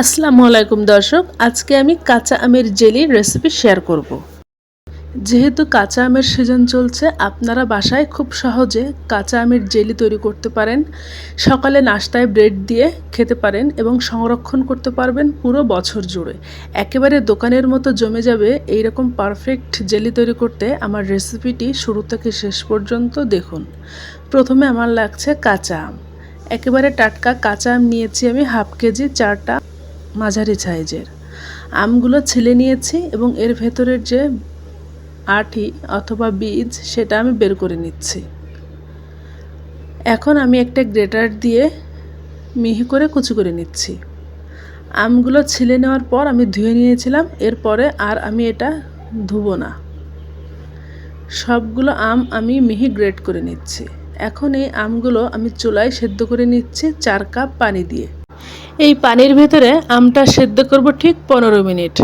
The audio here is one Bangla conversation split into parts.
আসসালামু আলাইকুম দর্শক, আজকে আমি কাঁচা আমের জেলির রেসিপি শেয়ার করব। যেহেতু কাঁচা আমের সিজন চলছে, আপনারা বাসায় খুব সহজে কাঁচা আমের জেলি তৈরি করতে পারেন, সকালে নাস্তায় ব্রেড দিয়ে খেতে পারেন এবং সংরক্ষণ করতে পারবেন পুরো বছর জুড়ে। একেবারে দোকানের মতো জমে যাবে এই রকম পারফেক্ট জেলি তৈরি করতে আমার রেসিপিটি শুরু থেকে শেষ পর্যন্ত দেখুন। প্রথমে আমার লাগছে কাঁচা আম। একেবারে টাটকা কাঁচা আম নিয়েছি আমি হাফ কেজি, চারটা মাঝারি সাইজের। আমগুলো ছিলে নিয়েছি এবং এর ভেতরের যে আঠি অথবা বীজ, সেটা আমি বের করে নিচ্ছি। এখন আমি একটা গ্রেটার দিয়ে মিহি করে কুচি করে নিচ্ছি। আমগুলো ছিলে নেওয়ার পর আমি ধুয়ে নিয়েছিলাম, এরপরে আর আমি এটা ধুবো না। সবগুলো আম আমি মিহি গ্রেট করে নিচ্ছি। এখন এই আমগুলো আমি চুলায় সেদ্ধ করে নিচ্ছি চার কাপ পানি দিয়ে। এই পানির ভেতরে আমটা সেদ্ধ করব ঠিক পনেরো মিনিট।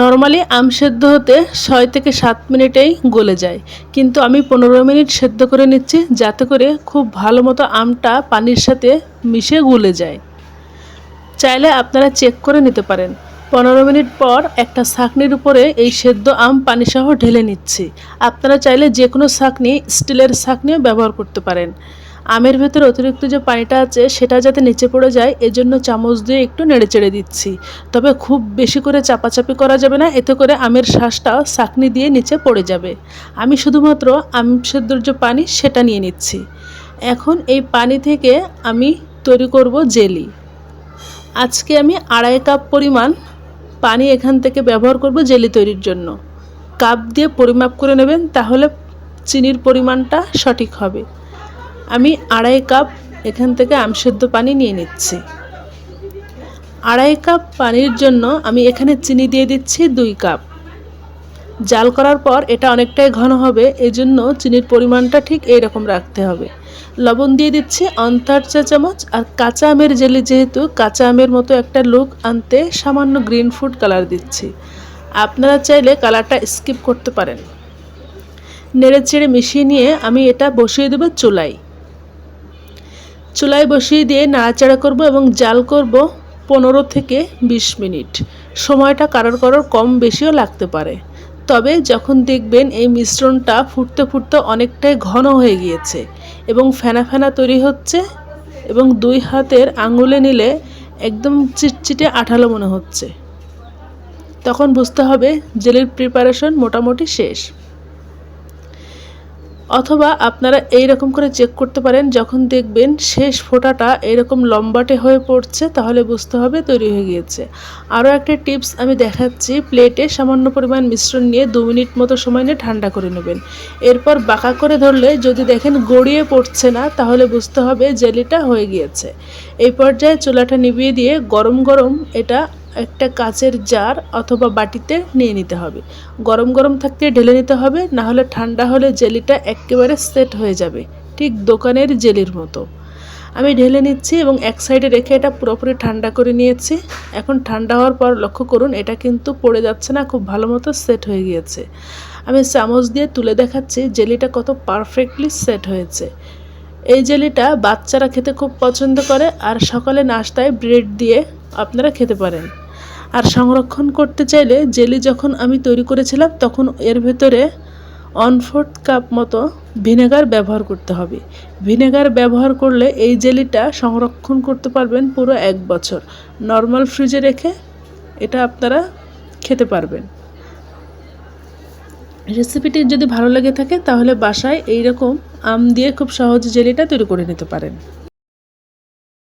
নর্মালি আম সেদ্ধ হতে ছয় থেকে সাত মিনিটেই গলে যায়। কিন্তু আমি পনেরো মিনিট সেদ্ধ করে নিচ্ছি যাতে করে খুব ভালো মতো আমটা পানির সাথে মিশে গলে যায়। চাইলে আপনারা চেক করে নিতে পারেন। পনেরো মিনিট পর একটা ছাকনির উপরে এই সেদ্ধ আম পানিসহ ঢেলে নিচ্ছি। আপনারা চাইলে যে কোনো ছাকনি স্টিলের ছাকনিও ব্যবহার করতে পারেন। আমের ভেতরে অতিরিক্ত যে পানিটা আছে, সেটা যাতে নিচে পড়ে যায়, এজন্য চামচ দিয়ে একটু নেড়ে চেড়ে দিচ্ছি। তবে খুব বেশি করে চাপাচাপি করা যাবে না, এতে করে আমের শ্বাসটা চাকনি দিয়ে নিচে পড়ে যাবে। আমি শুধুমাত্র আম সেদ্ধর যে পানি, সেটা নিয়ে নিচ্ছি। এখন এই পানি থেকে আমি তৈরি করব জেলি। আজকে আমি আড়াই কাপ পরিমাণ পানি এখান থেকে ব্যবহার করব জেলি তৈরির জন্য। কাপ দিয়ে পরিমাপ করে নেবেন, তাহলে চিনির পরিমাণটা সঠিক হবে। আমি আড়াই কাপ এখান থেকে আমসেদ্ধ পানি নিয়ে নিচ্ছি। আড়াই কাপ পানির জন্য আমি এখানে চিনি দিয়ে দিচ্ছি দুই কাপ। জাল করার পর এটা অনেকটাই ঘন হবে এই জন্য চিনির পরিমাণটা ঠিক এই রকম রাখতে হবে। লবণ দিয়ে দিচ্ছি অন্তার চা চামচ আর কাঁচা আমের জেলি যেহেতু, কাঁচা আমের মতো একটা লুক আনতে সামান্য গ্রিন ফুড কালার দিচ্ছি। আপনারা চাইলে কালারটা স্কিপ করতে পারেন। নেড়ে চেড়ে মিশিয়ে নিয়ে আমি এটা বসিয়ে দেবো চুলাই চুলায় বসিয়ে দিয়ে নাড়াচাড়া করব এবং জাল করব পনেরো থেকে বিশ মিনিট। সময়টা কারোর কারোর কম বেশিও লাগতে পারে। তবে যখন দেখবেন এই মিশ্রণটা ফুটতে ফুটতে অনেকটাই ঘন হয়ে গিয়েছে এবং ফেনা ফেনা তৈরি হচ্ছে এবং দুই হাতের আঙুলে নিলে একদম চিটচিটে আঠালো মনে হচ্ছে। তখন বুঝতে হবে জেলির প্রিপারেশন মোটামুটি শেষ। অথবা আপনারা এই রকম করে চেক করতে পারেন, যখন দেখবেন শেষ ফোঁটাটা এরকম লম্বাটে হয়ে পড়ছে, তাহলে বুঝতে হবে তৈরি হয়ে গিয়েছে। আরও একটা টিপস আমি দেখাচ্ছি প্লেটে সামান্য পরিমাণ মিশ্রণ নিয়ে দু মিনিট মতো সময় নিয়ে ঠান্ডা করে নেবেন। এরপর বাঁকা করে ধরলে যদি দেখেন গড়িয়ে পড়ছে না, তাহলে বুঝতে হবে জেলিটা হয়ে গিয়েছে। এই পর্যায়ে চুলাটা নিভিয়ে দিয়ে গরম গরম এটা একটা কাচের জার অথবা বাটিতে নিয়ে নিতে হবে। গরম গরম থাকতে ঢেলে নিতে হবে না হলে ঠান্ডা হলে জেলিটা একেবারে সেট হয়ে যাবে, ঠিক দোকানের জেলির মতো। আমি ঢেলে নিচ্ছি এবং এক সাইডে রেখে এটা পুরোপুরি ঠান্ডা করে নিয়েছি। এখন ঠান্ডা হওয়ার পর লক্ষ্য করুন, এটা কিন্তু পড়ে যাচ্ছে না, খুব ভালো মতো সেট হয়ে গিয়েছে। আমি চামচ দিয়ে তুলে দেখাচ্ছি, জেলিটা কত পারফেক্টলি সেট হয়েছে। এই জেলিটা বাচ্চারা খেতে খুব পছন্দ করে, আর সকালে নাস্তায় ব্রেড দিয়ে আপনারা খেতে পারেন। আর সংরক্ষণ করতে চাইলে জেলি যখন আমি তৈরি করেছিলাম, তখন এর ভেতরে ওয়ান ফোর্থ কাপ মতো ভিনেগার ব্যবহার করতে হবে। ভিনেগার ব্যবহার করলে এই জেলিটা সংরক্ষণ করতে পারবেন পুরো এক বছর। নর্মাল ফ্রিজে রেখে এটা আপনারা খেতে পারবেন। রেসিপিটি যদি ভালো লেগে থাকে, তাহলে বাসায় এইরকম আম দিয়ে খুব সহজে জেলিটা তৈরি করে নিতে পারেন।